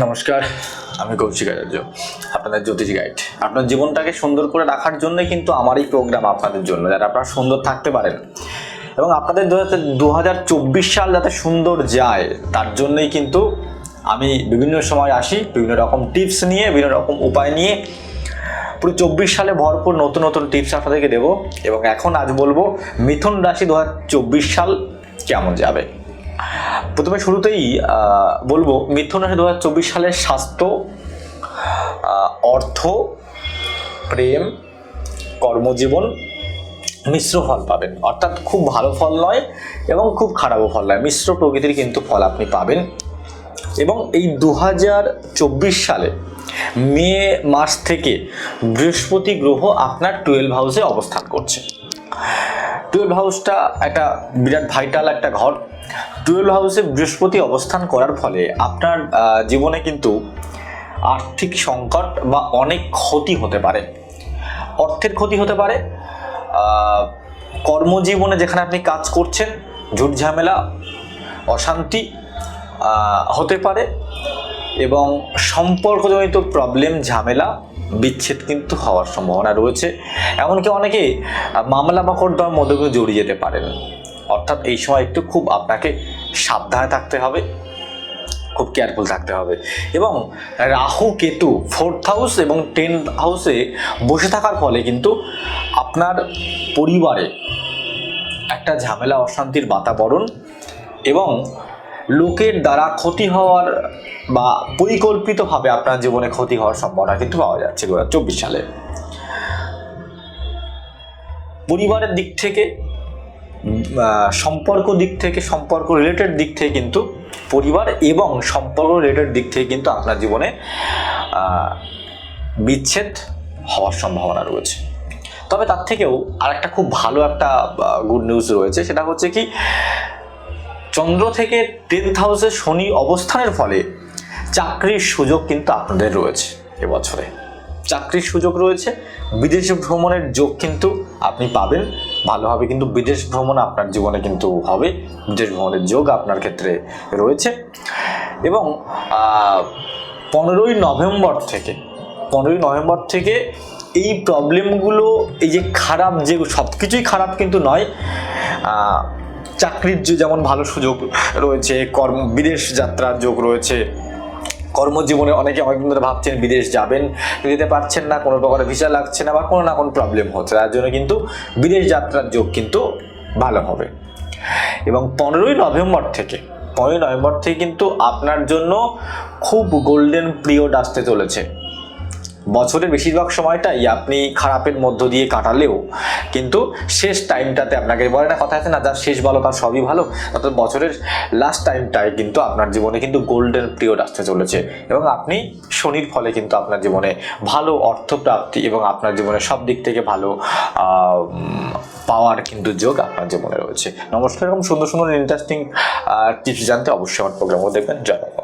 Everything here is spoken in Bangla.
নমস্কার, আমি কৌশিক আচার্য, আপনাদের জ্যোতিষ গাইড। আপনার জীবনটাকে সুন্দর করে রাখার জন্য কিন্তু আমার এই প্রোগ্রাম আপনাদের জন্য, যাতে আপনারা সুন্দর থাকতে পারেন। এবং আপনাদের দু হাজার চব্বিশ সাল যাতে সুন্দর যায়, তার জন্যই কিন্তু আমি বিভিন্ন সময় আসি, বিভিন্ন রকম টিপস নিয়ে, বিভিন্ন রকম উপায় নিয়ে। পুরো চব্বিশ সালে ভরপুর নতুন নতুন টিপস আপনাদেরকে দেবো, এবং এখন আজ বলব, মিথুন রাশি দু হাজার চব্বিশ সাল কেমন যাবে? প্রথমে শুরুতেই বলব মিথুন রাশি দু সালের স্বাস্থ্য অর্থ, প্রেম, কর্মজীবন মিশ্র ফল পাবেন। অর্থাৎ খুব ভালো ফল নয় এবং খুব খারাপও ফল নয়। মিশ্র প্রকৃতির কিন্তু ফল আপনি পাবেন। এবং এই দু হাজার চব্বিশ সালে মে মাস থেকে বৃহস্পতি গ্রহ আপনার টুয়েলভ হাউসে অবস্থান করছে। টুয়েলভ হাউসটা একটা বিরাট ভাইটাল একটা ঘর। টুয়েলভ হাউসে বৃহস্পতি অবস্থান করার ফলে আপনার জীবনে কিন্তু আর্থিক সংকট বা অনেক ক্ষতি হতে পারে। অর্থের ক্ষতি হতে পারে। কর্মজীবনে যেখানে আপনি কাজ করছেন, ঝুট ঝামেলা, অশান্তি হতে পারে এবং সম্পর্কজনিত প্রবলেম ঝামেলা বিচ্ছেদ কিন্তু হওয়ার সম্ভাবনা রয়েছে। এমনকি অনেকে মামলা মকদ্দমার মধ্যে জড়িয়ে যেতে পারেন। অর্থাৎ এই সময় একটু খুব আপনাকে সাবধানে থাকতে হবে, খুব কেয়ারফুল থাকতে হবে। এবং রাহু কেতু ফোর্থ হাউস এবং টেন্থ হাউসে বসে থাকার ফলে কিন্তু আপনার পরিবারে একটা ঝামেলা, অশান্তির বাতাবরণ এবং লোকের দ্বারা ক্ষতি হওয়ার বা পরিকল্পিতভাবে আপনার জীবনে ক্ষতি হওয়ার সম্ভাবনা কিন্তু পাওয়া যাচ্ছে দু চব্বিশ সালে। পরিবারের দিক থেকে সম্পর্ক দিক থেকে, সম্পর্ক রিলেটেড দিক থেকে কিন্তু পরিবার এবং সম্পর্ক রিলেটেড দিক থেকে কিন্তু আপনার জীবনে বিচ্ছেদ হওয়ার সম্ভাবনা রয়েছে। তবে তার থেকেও আরেকটা খুব ভালো একটা গুড নিউজ রয়েছে, সেটা হচ্ছে কি চন্দ্র থেকে টেন্থ হাউসে শনি অবস্থানের ফলে চাকরির সুযোগ কিন্তু আপনাদের রয়েছে এবছরে। চাকরির সুযোগ রয়েছে, বিদেশ ভ্রমণের যোগ কিন্তু আপনি পাবেন। ভালোভাবে কিন্তু বিদেশ ভ্রমণ আপনার জীবনে কিন্তু হবে। বিদেশ ভ্রমণের যোগ আপনার ক্ষেত্রে রয়েছে। এবং পনেরোই নভেম্বর থেকে, পনেরোই নভেম্বর থেকে এই প্রবলেমগুলো এই যে খারাপ যে সব কিছুই খারাপ কিন্তু নয় চাকরির যে যেমন ভালো সুযোগ রয়েছে, কর্ম, বিদেশ যাত্রার যোগ রয়েছে, কর্মজীবনে অনেকে অনেকদিন ধরে ভাবছেন বিদেশ যাবেন, যেতে পারছেন না, কোনো প্রকারের ভিসা লাগছে না বা কোনো না কোনো প্রবলেম হচ্ছে। তার জন্য কিন্তু বিদেশ যাত্রার যোগ কিন্তু ভালো হবে। এবং পনেরোই নভেম্বর থেকে, পনেরোই নভেম্বর থেকে কিন্তু আপনার জন্য খুব গোল্ডেন পিরিয়ড আসতে চলেছে। বছরের বেশিরভাগ সময়টাই আপনি খারাপের মধ্য দিয়ে কাটালেও কিন্তু শেষ টাইমটাতে আপনাকে বলে না, কথা আছে না, যার শেষ ভালো তার সবই ভালো। অর্থাৎ বছরের লাস্ট টাইমটায় কিন্তু আপনার জীবনে কিন্তু গোল্ডেন পিরিয়ড আসতে চলেছে। এবং আপনি শনির ফলে কিন্তু আপনার জীবনে ভালো অর্থপ্রাপ্তি এবং আপনার জীবনে সব দিক থেকে ভালো পাওয়ার কিন্তু যোগ আপনার জীবনে রয়েছে। নমস্কার এরকম সুন্দর সুন্দর ইন্টারেস্টিং টিপস জানতে অবশ্যই আমার প্রোগ্রামও দেখবেন, জয়।